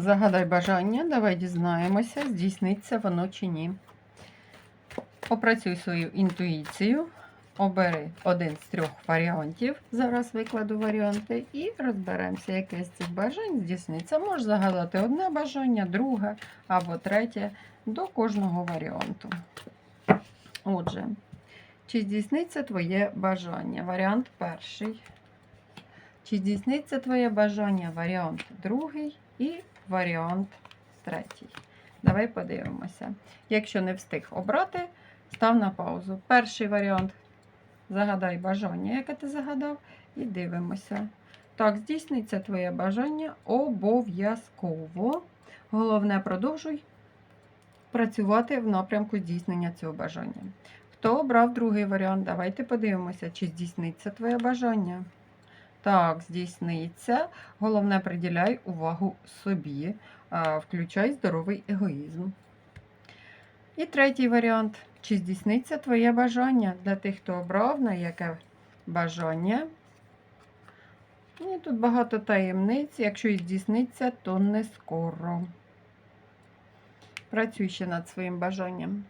Загадай бажання, давай дізнаємося, здійсниться воно чи ні. Опрацюй свою інтуїцію, обери один з трьох варіантів. Зараз викладу варіанти і розберемося, яке з цих бажань здійсниться. Можеш загадати одне бажання, друге або третє до кожного варіанту. Отже, чи здійсниться твоє бажання? Варіант перший. Чи здійсниться твоє бажання? Варіант другий і варіант третій. Давай подивимося. Якщо не встиг обрати, став на паузу. Перший варіант. Загадай бажання, яке ти загадав, і дивимося. Так, здійсниться твоє бажання обов'язково. Головне, продовжуй працювати в напрямку здійснення цього бажання. Хто обрав другий варіант? Давайте подивимося, чи здійсниться твоє бажання. Так, здійсниться. Головне, приділяй увагу собі, включай здоровий егоїзм. І третій варіант. Чи здійсниться твоє бажання для тих, хто обрав, на яке бажання? І тут багато таємниць. Якщо і здійсниться, то не скоро. Працюй ще над своїм бажанням.